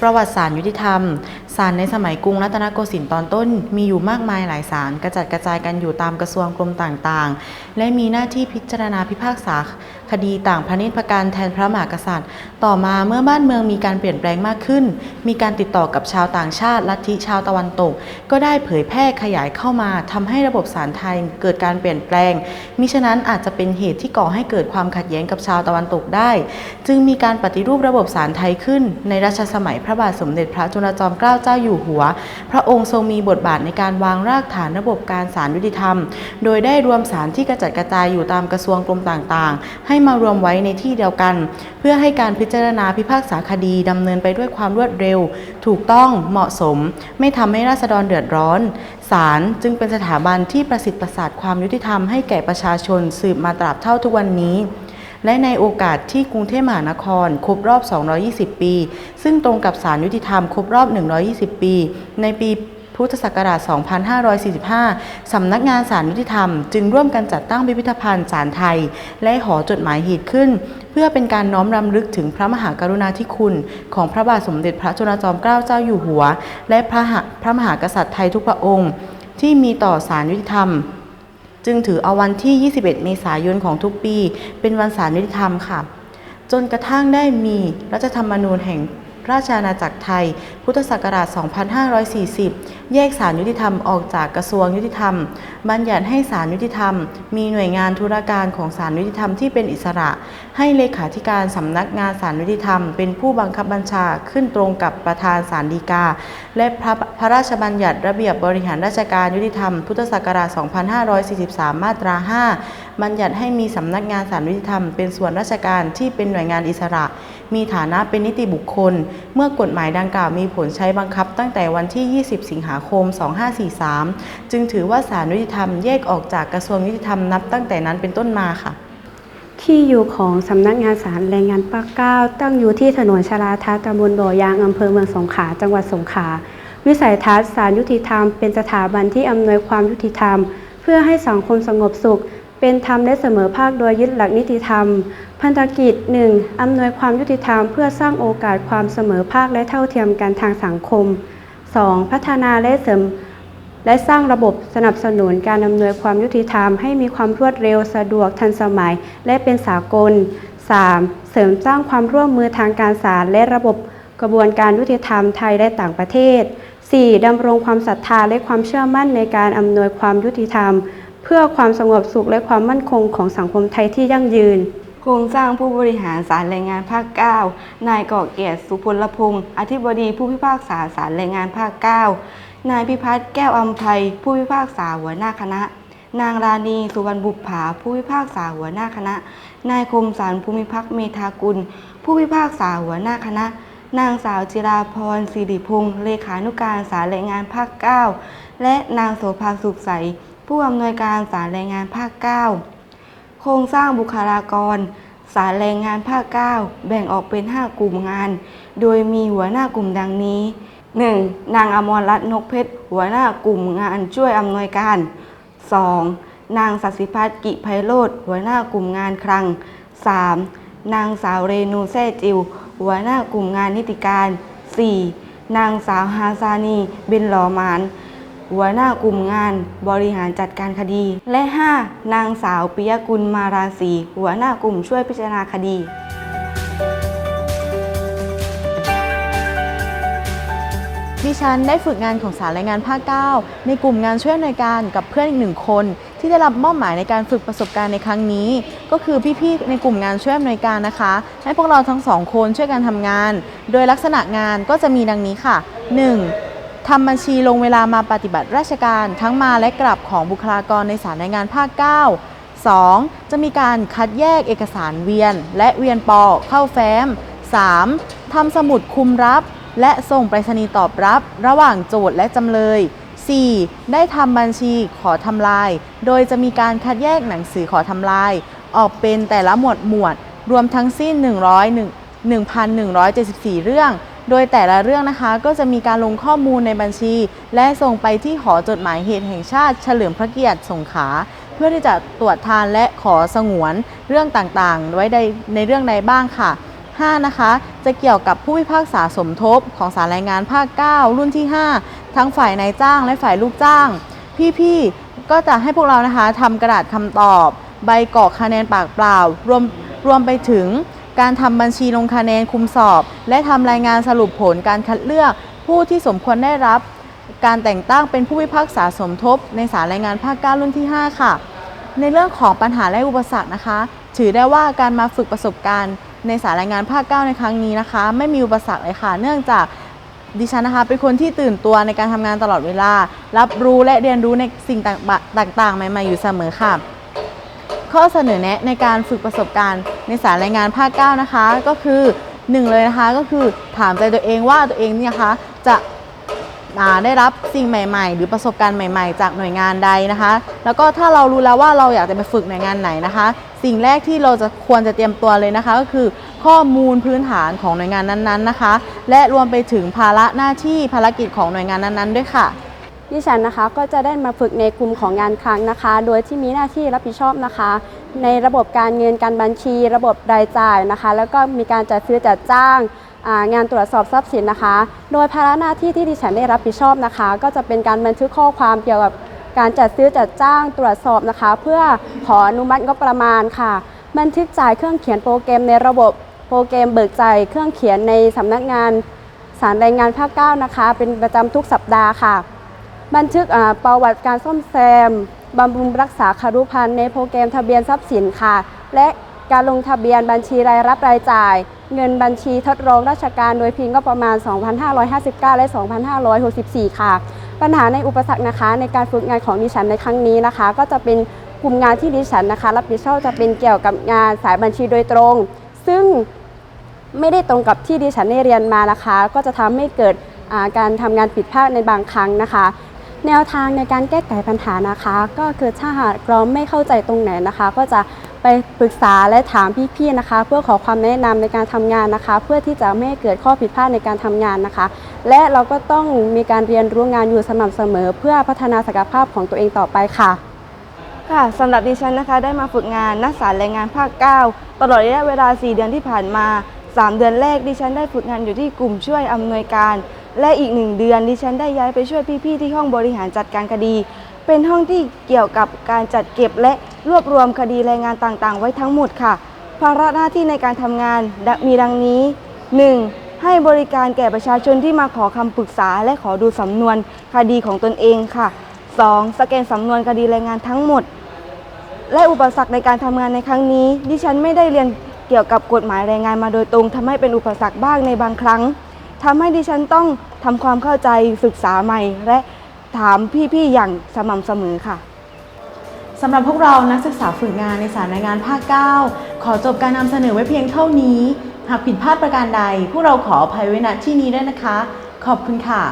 ประวัติศาสตร์ยุติธรรมศาลในสมัยกรุงรัตนโกสินทร์ตอนต้น มีอยู่มากมายหลายศาลกระจัดกระจายกันอยู่ตามกระทรวงกรมต่างๆ และมีหน้าที่พิจารณาพิพากษา คดีต่างพระนิพการแทนพระมหากษัตริย์ ต่อมาเมื่อบ้านเมืองมีการเปลี่ยนแปลงมากขึ้น มีการติดต่อกับชาวต่างชาติลัทธิชาวตะวันตก ก็ได้เผยแพร่ขยายเข้ามาทำให้ระบบศาลไทยเกิดการเปลี่ยนแปลง มิฉะนั้นอาจจะเป็นเหตุที่ก่อให้เกิดความขัดแย้งกับชาวตะวันตกได้ จึงมีการปฏิรูประบบศาลไทยขึ้น ในรัชสมัยพระบาทสมเด็จพระจุลจอมเกล้าเจ้าอยู่หัว พระองค์ทรงมีบทบาทในการวางรากฐานระบบการศาลยุติธรรม โดยได้รวมศาลที่กระจัดกระจายอยู่ตามกระทรวงกรมต่างๆ ให้มารวมไว้ในที่เดียวกัน เพื่อให้การพิจารณาพิพากษาคดีดำเนินไปด้วยความรวดเร็ว ถูกต้องเหมาะสม ไม่ทำให้ราษฎรเดือดร้อนศาลจึงเป็นสถาบันที่ประสิทธิ์ประสาทความยุติธรรมให้แก่ประชาชนสืบมาตราบเท่าทุกวันนี้และในโอกาสที่กรุงเทพมหานคร ครบรอบ 220 ปี ซึ่งตรงกับศาลยุติธรรมครบรอบ 120 ปี ในปี พุทธศักราช 2545 สำนักงานศาลยุติธรรม จึงร่วมกันจัดตั้งพิพิธภัณฑ์ศาลไทย และหอจดหมายเหตุขึ้น เพื่อเป็นการน้อมรำลึกถึงพระมหากรุณาธิคุณ ของพระบาทสมเด็จพระจุลจอมเกล้าเจ้าอยู่หัว และพระหพระมหากษัตริย์ไทยทุกพระองค์ ที่มีต่อศาลยุติธรรม จึงถือเอาวันที่ 21 เมษายนของทุกปี เป็นวันศาลยุติธรรมค่ะ จนกระทั่งได้มีรัฐธรรมนูญแห่ง ราชอาณาจักรไทย พุทธศักราช 2540 แยกศาลยุติธรรมออกจากกระทรวงยุติธรรม บัญญัติให้ศาลยุติธรรม มีหน่วยงานธุรการของศาลยุติธรรมที่เป็นอิสระ ให้เลขาธิการสำนักงานศาลยุติธรรม เป็นผู้บังคับบัญชาขึ้นตรงกับประธานศาลฎีกา และพระพระราชบัญญัติระเบียบบริหารราชการยุติธรรม พุทธศักราช 2543 มาตรา 5 บัญญัติให้มีสำนักงานศาลยุติธรรมเป็นส่วนราชการที่เป็นหน่วยงานอิสระ มีฐานะเป็นนิติบุคคล เมื่อกฎหมายดังกล่าวมีผลใช้บังคับตั้งแต่วันที่ 20 สิงหาคม 2543 จึงถือว่าศาลยุติธรรมแยกออกจากกระทรวงยุติธรรมนับตั้งแต่นั้นเป็นต้นมาค่ะ ที่อยู่ของสำนักงานศาลแรงงานภาคเก้า ตั้งอยู่ที่ถนนชลาทัศน์ตำบลบ่อยางอำเภอเมืองสงขลาจังหวัดสงขลาวิสัยทัศน์ศาลยุติธรรม เป็นสถาบันที่อำนวยความยุติธรรม เพื่อให้สังคมสงบสุข เป็นธรรมและเสมอภาคโดยยึดหลักนิติธรรม พันธกิจ 1. อำนวยความยุติธรรมเพื่อสร้างโอกาสความเสมอภาคและเท่าเทียมกันทางสังคม 2. พัฒนาและเสริมและสร้างระบบสนับสนุนการอำนวยความยุติธรรมให้มีความรวดเร็วสะดวกทันสมัย และเป็นสากล 3. เสริมสร้างความร่วมมือทางการศาลและระบบกระบวนการยุติธรรมไทยและต่างประเทศ 4. ดำรงความศรัทธาและความเชื่อมั่นในการอำนวยความยุติธรรม เพื่อความสงบสุขและความมั่นคงของสังคมไทยที่ยั่งยืนโครงสร้างผู้บริหารศาลแรงงานภาค 9 นายก่อเกียรติสุพลพงศ์อธิบดีผู้พิพากษาศาลแรงงานภาค 9 นายพิพัฒน์แก้วอัมภัยผู้พิพากษาหัวหน้าคณะ นางราณีสุวรรณบุปผาผู้พิพากษาหัวหน้าคณะ นายคมสารภูมิพักเมธากุล ผู้พิพากษาหัวหน้าคณะ นางสาวจิราพรสิริพงศ์เลขานุการศาลแรงงานภาค 9 และนางโสภาสุขใส ผู้อำนวยการศาลแรงงานภาค 9 โครงสร้างบุคลากร สารแรงงานภาค 9 แบ่งออกเป็น 5 กลุ่มงาน โดยมีหัวหน้ากลุ่มดังนี้ 1. นางอมรรัตน์นกเพชร หัวหน้ากลุ่มงานช่วยอำนวยการ 2. นางสัสิพัฒน์กิไพโรธหัวหน้ากลุ่มงานคลัง 3. นางสาวเรนูแซ่จิว หัวหน้ากลุ่มงานนิติการ 4. นางสาวฮาซานี เบนหลอมาน หัวหน้ากลุ่มงานบริหารจัดการคดี และ 5. นางสาวปิยกุลมาราศีหัวหน้ากลุ่มช่วยพิจารณาคดีดิฉันได้ฝึกงานของสารแรงงานภาค 9 ในกลุ่มงานช่วยอำนวยการกับเพื่อนอีกหนึ่งคน ที่ได้รับมอบหมายในการฝึกประสบการณ์ในครั้งนี้ ก็คือพี่ๆในกลุ่มงานช่วยอำนวยการนะคะ ให้พวกเราทั้งสองคนช่วยกันทำงาน โดยลักษณะงานก็จะมีดังนี้ค่ะ 1. ทำบัญชีลงเวลามาปฏิบัติราชการทั้งมาและกลับของบุคลากรในสารแรงงานภาค 9 2. จะมีการคัดแยกเอกสารเวียน และเวียนปอเข้าแฟ้ม 3. ทำสมุดคุมรับ และส่งไปรษณีย์ตอบรับ ระหว่างโจทย์และจำเลย 4. ได้ทำบัญชีขอทำลาย โดยจะมีการคัดแยกหนังสือขอทำลาย ออกเป็นแต่ละหมวดหมวด รวมทั้งสิ้น 101 1,174 เรื่อง โดยแต่ละเรื่องนะคะก็จะมีการลงข้อมูลในบัญชี และส่งไปที่หอจดหมายเหตุแห่งชาติเฉลิมพระเกียรติสงขลาเพื่อที่จะตรวจทานและขอสงวนเรื่องต่างๆ ไว้ในเรื่องใดบ้างค่ะ 5 นะคะจะเกี่ยวกับผู้พิพากษาสมทบของศาลแรงงานภาค 9 รุ่นที่ 5 ทั้งฝ่ายนายจ้างและฝ่ายลูกจ้าง พี่ๆก็จะให้พวกเรานะคะทำกระดาษคำตอบ ใบกรอกคะแนนปากเปล่ารวมรวมไปถึง การทำบัญชีลงคะแนนคุมสอบ และทำรายงานสรุปผลการคัดเลือกผู้ที่สมควรได้รับ การแต่งตั้งเป็นผู้พิพากษาสมทบ ในศาลแรงงานภาค9รุ่นที่ 5 ค่ะ ในเรื่องของปัญหาและอุปสรรคนะคะ ถือได้ว่าการมาฝึกประสบการณ์ ในสายรายงานภาค9ในครั้งนี้นะคะ ไม่มีอุปสรรคเลยค่ะ เนื่องจากดิฉันนะคะเป็นคนที่ตื่นตัวในการทำงานตลอดเวลา รับรู้และเรียนรู้ในสิ่งต่างๆ ใหม่ๆ อยู่เสมอค่ะ ข้อเสนอแนะในการฝึกประสบการณ์ในสายรายงานภาค 9 นะคะ ก็คือหนึ่งเลยนะคะก็คือถามใจตัวเองว่าตัวเองเนี่ยคะจะได้รับสิ่งใหม่ ๆ หรือประสบการณ์ใหม่ ๆ จากหน่วยงานใดนะคะ แล้วก็ถ้าเรารู้แล้วว่าเราอยากจะไปฝึกหน่วยงานไหนนะคะ สิ่งแรกที่เราจะควรจะเตรียมตัวเลยนะคะ ก็คือข้อมูลพื้นฐานของหน่วยงานนั้นๆนะคะ และรวมไปถึงภาระหน้าที่ภารกิจของหน่วยงานนั้นๆด้วยค่ะ ดิฉันนะคะก็จะได้มาฝึกในกลุ่มของงานคลังนะคะ โดยที่มีหน้าที่รับผิดชอบนะคะ ในระบบการเงินการบัญชี ระบบรายจ่ายนะคะ แล้วก็มีการจัดซื้อจัดจ้างงานตรวจสอบทรัพย์สินนะคะ โดยภาระหน้าที่ที่ดิฉันได้รับผิดชอบนะคะ ก็จะเป็นการบันทึกข้อความเกี่ยวกับการจัดซื้อจัดจ้างตรวจสอบนะคะ เพื่อขออนุมัติงบประมาณค่ะ บันทึกจ่ายเครื่องเขียนโปรแกรมในระบบโปรแกรมเบิกจ่ายเครื่องเขียนในสำนักงานสารรายงานภาคเก้านะคะ เป็นประจำทุกสัปดาห์ค่ะ บันทึกประวัติการซ่อมแซมบำรุงรักษาคารุพันธ์ในโปรแกรมทะเบียนทรัพย์สินค่ะ และการลงทะเบียนบัญชีรายรับรายจ่าย เงินบัญชีทดลองราชการโดยพิงก็ประมาณ 2,559 และ 2,564 ค่ะ ปัญหาในอุปสรรคนะคะในการฝึกงานของดิฉันในครั้งนี้นะคะ ก็จะเป็นกลุ่มงานที่ดิฉันนะคะ รับผิดชอบจะเป็นเกี่ยวกับงานสายบัญชีโดยตรง ซึ่งไม่ได้ตรงกับที่ดิฉันได้เรียนมานะคะ ก็จะทำให้เกิดการทำงานผิดพลาดในบางครั้งนะคะ แนวทางในการแก้ไขปัญหานะคะ ก็คือถ้าหากเราไม่เข้าใจตรงไหนนะคะ ก็จะไปปรึกษาและถามพี่ๆนะคะ เพื่อขอความแนะนำในการทำงานนะคะ เพื่อที่จะไม่เกิดข้อผิดพลาดในการทำงานนะคะ และเราก็ต้องมีการเรียนรู้งานอยู่สม่ำเสมอ เพื่อพัฒนาศักยภาพของตัวเองต่อไปค่ะค่ะสำหรับดิฉันนะคะได้มาฝึกงานนักสารแรงงานภาค 9 ตลอดระยะเวลา 4 เดือนที่ผ่านมา 3 เดือนแรกดิฉันได้ฝึกงานอยู่ที่กลุ่มช่วยอำนวยการและอีก1เดือนดิฉันได้ย้ายไปช่วยพี่ๆที่ห้องบริหารจัดการคดี เป็นห้องที่เกี่ยวกับการจัดเก็บและรวบรวมคดีรายงานต่างๆ ไว้ทั้งหมดค่ะ ภาระหน้าที่ในการทำงานมีดังนี้ 1. ให้บริการแก่ประชาชนที่มาขอคำปรึกษา และขอดูสำนวนคดีของตนเองค่ะ 2. สแกนสำนวนคดีรายงานทั้งหมด และอุปสรรคในการทำงานในครั้งนี้ ดิฉันไม่ได้เรียนเกี่ยวกับกฎหมายแรงงานมาโดยตรงทำให้เป็นอุปสรรคบ้างในบางครั้ง ทำให้ดิฉันต้องทำความเข้าใจศึกษาใหม่ และถามพี่ๆอย่างสม่ำเสมอค่ะสำหรับพวกเรานักศึกษาฝึกงานในสารายงานภาค 9 ขอจบการนำเสนอไว้เพียงเท่านี้ หากผิดพลาดประการใด พวกเราขออภัยไว้ณที่นี้ด้วยนะคะ ขอบคุณค่ะ